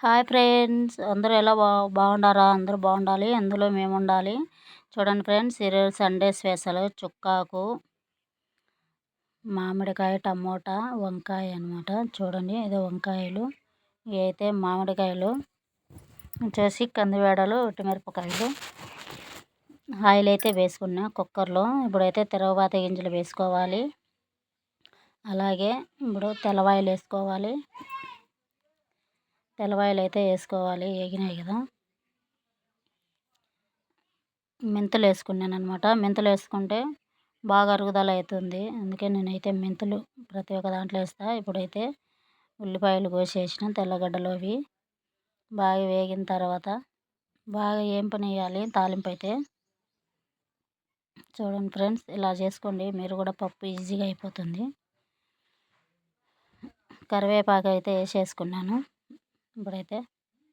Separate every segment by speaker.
Speaker 1: Hi friends. అందరూ ఎలా బా బాగుండారా? అందరూ బాగుండాలి. అందులో మేము ఉండాలి చూడండి ఫ్రెండ్స్ ఈరోజు సండే స్పెషల్. చుక్కాకు మామిడికాయ టమోటా వంకాయ అనమాట చూడండి ఇది వంకాయలు. ఇవైతే అయితే మామిడికాయలు. వచ్చేసి కందివేడలు మిరపకాయలు ఆయిల్ అయితే వేసుకున్నా కుక్కర్లో. ఇప్పుడైతే తిరగబాత గింజలు వేసుకోవాలి. అలాగే ఇప్పుడు తెల్లవాయిలు వేసుకోవాలి. తెల్లవాయలు అయితే వేసుకోవాలి వేగినాయి కదా. మెంతులు వేసుకున్నాను అనమాట మెంతులు వేసుకుంటే బాగా అరుగుదల అవుతుంది అందుకే నేనైతే మెంతులు ప్రతి ఒక్క దాంట్లో వేస్తా ఇప్పుడైతే ఉల్లిపాయలు కోసేసిన తెల్లగడ్డలు అవి. బాగా వేగిన తర్వాత బాగా ఏం పని వేయాలి తాలింపు అయితే చూడండి ఫ్రెండ్స్ ఇలా చేసుకోండి. మీరు కూడా పప్పు ఈజీగా అయిపోతుంది. కరివేపాకు అయితే వేసేసుకున్నాను. ఇప్పుడైతే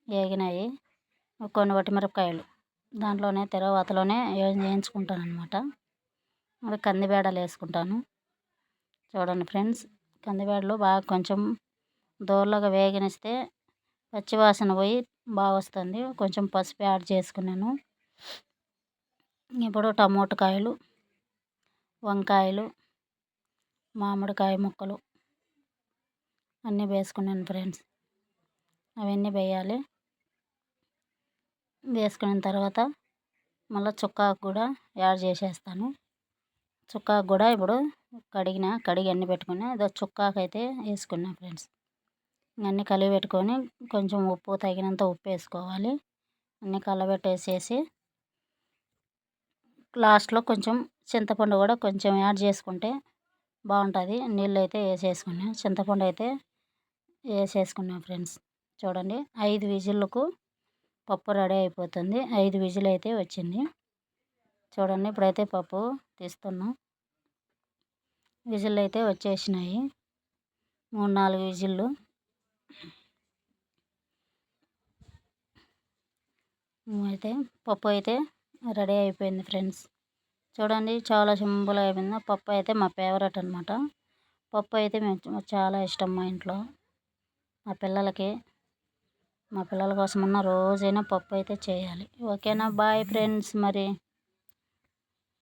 Speaker 1: వేగినాయి కొన్ని వట్టిమిరపకాయలు దాంట్లోనే తర్వాతలోనే వేయించుకుంటాను అనమాట అది కందిబేడలు వేసుకుంటాను. చూడండి ఫ్రెండ్స్ కందిబేడలు బాగా కొంచెం దోరలాగా వేగనిస్తే పచ్చివాసన పోయి బాగా వస్తుంది. కొంచెం పసుపు యాడ్ చేసుకున్నాను. ఇప్పుడు టమోటా కాయలు వంకాయలు మామిడికాయ ముక్కలు అన్నీ వేసుకున్నాను ఫ్రెండ్స్. అవన్నీ వేయాలి. వేసుకున్న తర్వాత మళ్ళీ చుక్కాకు కూడా యాడ్ చేసేస్తాను. చుక్కాకు కూడా ఇప్పుడు కడిగిన కడిగి అన్నీ పెట్టుకున్నా అదో చుక్కాకు అయితే వేసుకున్నా ఫ్రెండ్స్. అన్నీ కలిపి పెట్టుకొని కొంచెం ఉప్పు తగినంత ఉప్పు వేసుకోవాలి. అన్నీ కలబెట్టేసేసి లాస్ట్లో కొంచెం చింతపండు కూడా కొంచెం యాడ్ చేసుకుంటే బాగుంటుంది. నీళ్ళు అయితే వేసేసుకున్నాను చింతపండు అయితే వేసేసుకున్నాను ఫ్రెండ్స్. చూడండి. ఐదు విజిల్లకు పప్పు రెడీ అయిపోతుంది. ఐదు విజిల్ అయితే వచ్చింది. చూడండి ఇప్పుడైతే పప్పు తీస్తున్నాం. విజిల్ అయితే వచ్చేసినాయి. మూడు నాలుగు విజిల్లు. అయితే పప్పు అయితే రెడీ అయిపోయింది ఫ్రెండ్స్. చూడండి చాలా సింపుల్ అయిపోయింది. పప్పు అయితే మా ఫేవరెట్ అనమాట పప్పు అయితే మేము చాలా ఇష్టం మా ఇంట్లో. మా పిల్లలకి మా పిల్లల కోసమన్నా రోజైనా పప్పు అయితే చేయాలి. ఓకేనా? బాయ్ ఫ్రెండ్స్ మరి.